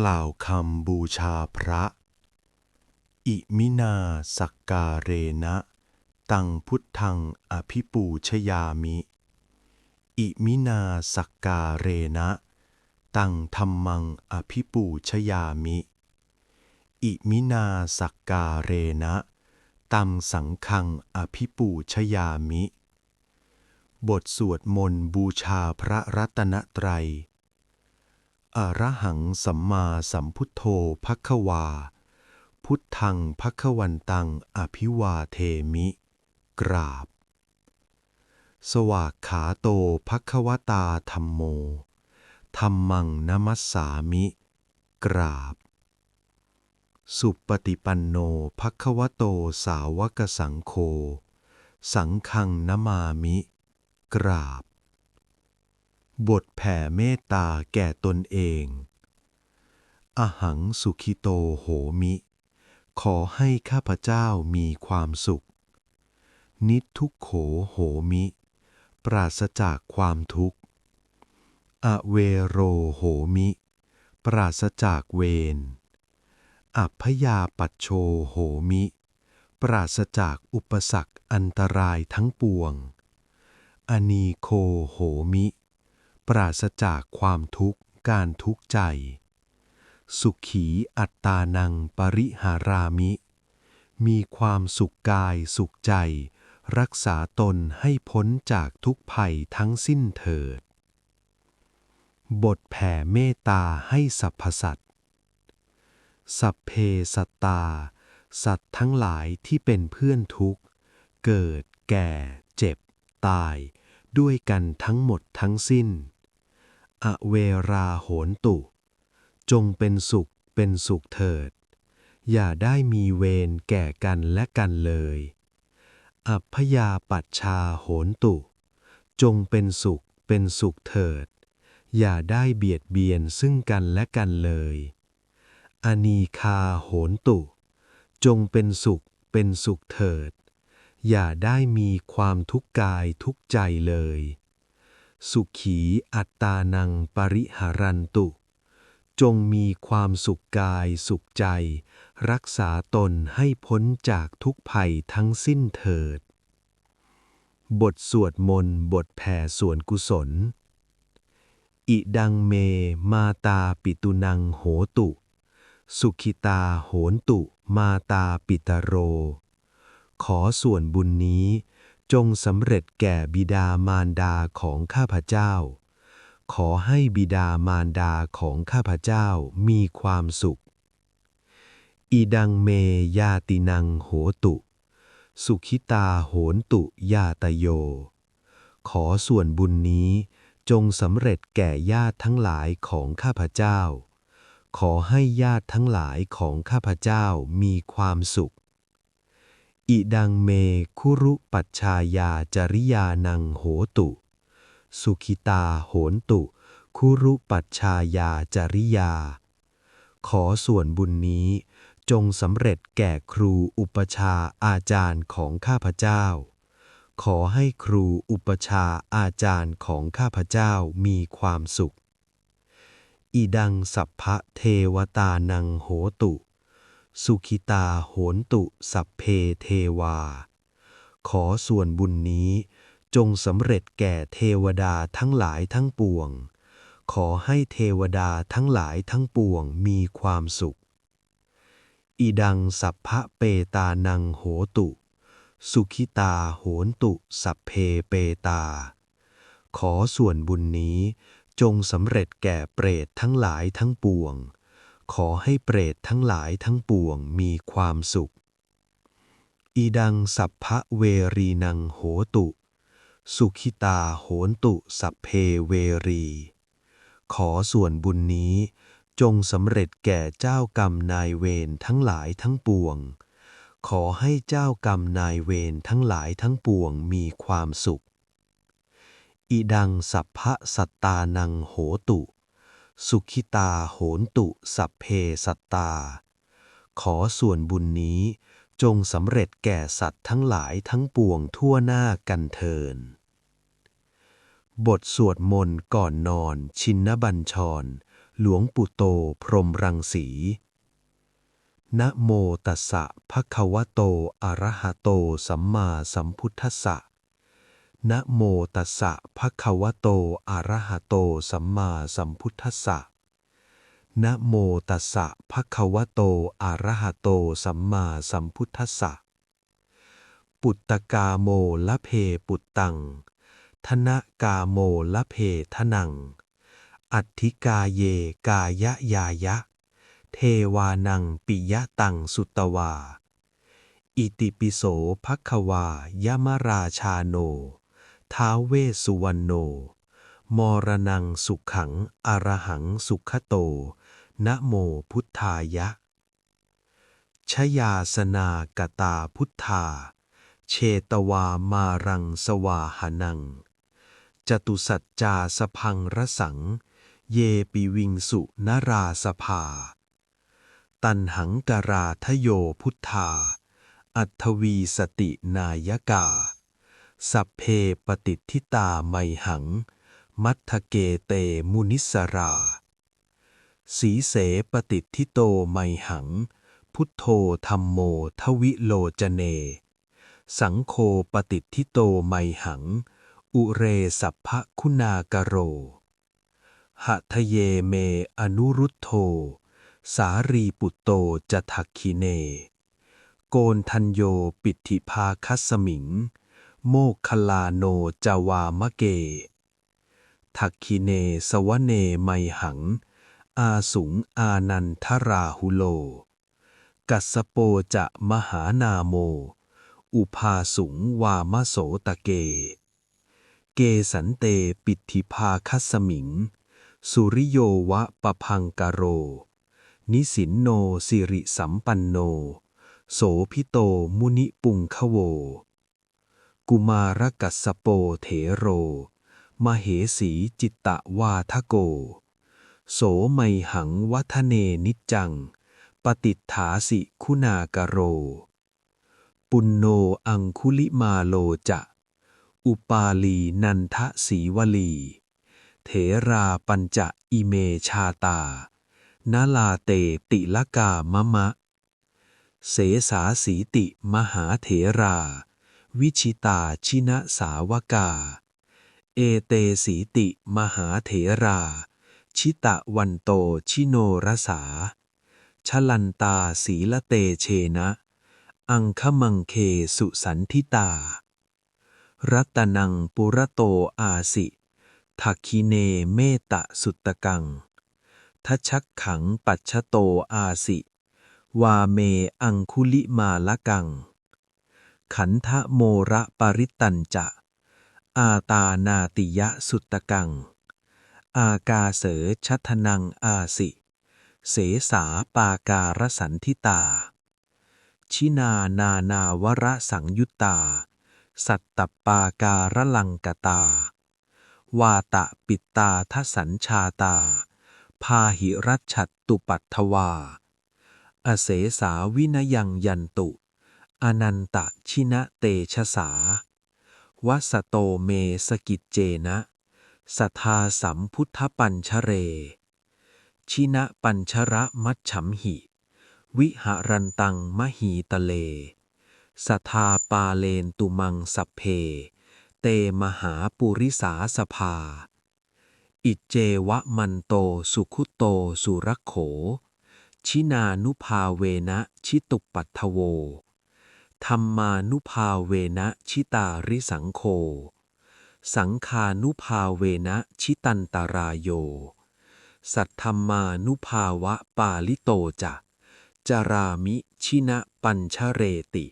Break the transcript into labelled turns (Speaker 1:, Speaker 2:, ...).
Speaker 1: กล่าวคำบูชาพระ อิมินาสักการเรนะตังพุทธังอภิปูชยามิ อิมินาสักการเรนะตังธรรมังอภิปูชยามิ อิมินาสักการเรนะตังสังฆังอภิปูชยามิ บทสวดมนต์บูชาพระรัตนตรัย อระหังสัมมาสัมพุทโธภควา พุทธังภควันตังอภิวาเทมิ กราบ สวากขาโตภควตาธรรมโมธรรมังนมัสสามิ กราบ สุปฏิปันโนภควโตสาวกสังโฆ สังฆังนมามิ กราบ บทแผ่เมตตาแก่ตนเอง อหังสุขิโตโหมิ ขอให้ข้าพเจ้ามีความสุข นิทุกโขโหมิ ปราศจากความทุกข์ อเวโรโหมิ ปราศจากเวร อัพพยาปัชโชโหมิ ปราศจากอุปสรรคอันตรายทั้งปวง อนีโคโหมิ ปราศจากความทุกข์การทุกข์ใจ สุขีอัตตานังปริหารามิ มีความสุขกายสุขใจ รักษาตนให้พ้นจากทุกภัยทั้งสิ้นเถิด บทแผ่เมตตาให้สรรพสัตว์สัพเพสัตตา สัตว์ทั้งหลายที่เป็นเพื่อนทุกข์ เกิด แก่ เจ็บ ตาย ด้วยกันทั้งหมดทั้งสิ้น อเวราโหนตุ จงเป็นสุขเป็นสุขเถิด อย่าได้มีเวรแก่กันและกันเลย อัพยาปัชชาโหนตุ จงเป็นสุขเป็นสุขเถิด อย่าได้เบียดเบียนซึ่งกันและกันเลย อนีคาโหนตุ จงเป็นสุขเป็นสุขเถิด อย่าได้มีความทุกข์กายทุกข์ใจเลย สุขีอัตตานังปริหารันตุ จงมีความสุขกายสุขใจ รักษาตนให้พ้นจากทุกภัยทั้งสิ้นเถิด บทสวดมนต์บทแผ่ส่วนกุศล อิดังเมมาตาปิตุนังโหตุ สุขิตาโหนตุมาตาปิตโร ขอส่วนบุญนี้ จงสำเร็จแก่บิดามารดาของข้าพเจ้า ขอให้บิดามารดาของข้าพเจ้ามีความสุขอิดังเมยาตินังโหตุ สุขิตาโหนตุยาตโย ขอส่วนบุญนี้จงสำเร็จแก่ญาติทั้งหลายของข้าพเจ้า ขอให้ญาติทั้งหลายของข้าพเจ้ามีความสุข อิดังเมคุรุปัชชายาจริยานังโหตุ สุขิตาโหนตุ คุรุปัชชายาจริยา ขอส่วนบุญนี้จงสำเร็จแก่ครูอุปชาอาจารย์ของข้าพเจ้า ขอให้ครูอุปชาอาจารย์ของข้าพเจ้ามีความสุข อิดังสัพพะเทวตานังโหตุ สุขิตาโหนตุสัพเพเทวา ขอส่วนบุญนี้ จงสำเร็จแก่เทวดาทั้งหลายทั้งปวง ขอให้เทวดาทั้งหลายทั้งปวงมีความสุข อิดังสัพพะเปตานังโหตุ สุขิตาโหนตุสัพเพเปตา ขอส่วนบุญนี้จงสำเร็จแก่เปรตทั้งหลายทั้งปวง ขอให้เปรตทั้งหลายทั้งปวงมีความสุข อีดังสัพพะเวรีนังโหตุ สุขิตาโหนตุสัพเพเวรี ขอส่วนบุญนี้จงสำเร็จแก่เจ้ากรรมนายเวรทั้งหลายทั้งปวง ขอให้เจ้ากรรมนายเวรทั้งหลายทั้งปวงมีความสุข อิดังสัพพะสัตตานังโหตุ สุขิตาโหนตุสัพเพสัตตา ขอส่วนบุญนี้จงสำเร็จแก่สัตว์ทั้งหลายทั้งปวงทั่วหน้ากันเทิน บทสวดมนต์ก่อนนอนชินนบัญชร
Speaker 2: หลวงปู่โตพรหมรังสี นะโมตัสสะภะคะวะโตอะระหะโตสัมมาสัมพุทธัสสะ นะโมตัสสะภะคะวะโต อะระหะโต สัมมาสัมพุทธัสสะนะโมตัสสะภะคะวะโต อะระหะโต สัมมาสัมพุทธัสสะ ปุตตกาโมละเพปุตตัง ธนกาโมละเพทนัง อัตถิกาเยกายะยายะ เทวานังปิยะตังสุตวา อิติปิโสภควายมราชาโน ท้าเวสุวรรณโน มรณังสุขัง อรหังสุขโต นะโมพุทธายะ ชยาสนากตาพุทธา เชตวามารังสวาหนัง จตุสัจจาสพังระสัง เยปิวิงสุนราสภา ตันหังกราทโยพุทธา อัทวีสตินายกา สัพเพปฏิทิตาไมหัง มัทเกเตมุนิสรา สีเสปฏิทิโตไมหัง พุทโธธรรมโมทวิโลจเน สังโฆปฏิทิโตไมหัง อุเรสัพพะคุณากโรหะทะเยเมอนุรุตโธสารีปุตโตจะทักคิเน โกนทัญโยปิธิภาคัสสมิง โมคคลาโนจาวามะเก ทักคิเนสวเนไมหัง อาสุงอานันทราหุโล กัสโปจะมหานาโม อุภาสุงวามโสตะเก เกสันเตปิธิภาคัสมิง สุริโยวะปะพังกโร นิสินโนสิริสัมปันโน โสพิโตมุนิปุงคโว กุมารกัสโปเถโร มเหสีจิตตวาทโก โสไมหังวัฒเนนิจจัง ปฏิฏฐาสิคุณากโร ปุณโนอังคุลิมาโลจะ อุปาลีนันทสีวลี เถราปัญจะอิเมชาตานาลาเตติลกามะมะ เสสาสีติมหาเถรา วิชิตาชินะสาวกา เอเตสีติ มหาเถรา ชิตะวันโตชิโนรสา ชลันตาสีละเตเชนะ อังคมังเคสุสันทิตา รัตนังปุระโตอาสิทักคิเนเมตะสุตตะกัง ทัชชักขังปัจฉโตอาสิ วาเมอังคุลิมาละกัง ขันทะโมระปริตตัญจะ อาตานาติยะสุตตะกัง อากาเสชัทนังอาสิ เสสาปาการสันทิตา ชินานานาวระสังยุตตา สัตตปาการลังกตา วาตะปิตาทสัญชาตา พาหิรัชชัตตุปัตถวา อเสสาวินยังยันตุ อนันตชินะเตชะสาวัสโตเมสกิจเจนะสัทธาสัมพุทธปัญชเร ชินะปัญชระมัชฉัมหิ วิหารันตังมหีตะเล สัทธาปาเลนตุมังสัพเพ เตมหาปุริสาสภา อิจเจวะมันโตสุขุโตสุรโข ชินานุภาเวนะชิตุปัทถโว ธรรมานุภาเวนะชิตาริสังโฆสังคานุภาเวนะชิตันตรายโย สัทธรรมานุภาวะปาลิโตจะจารามิชินะปัญชเรติ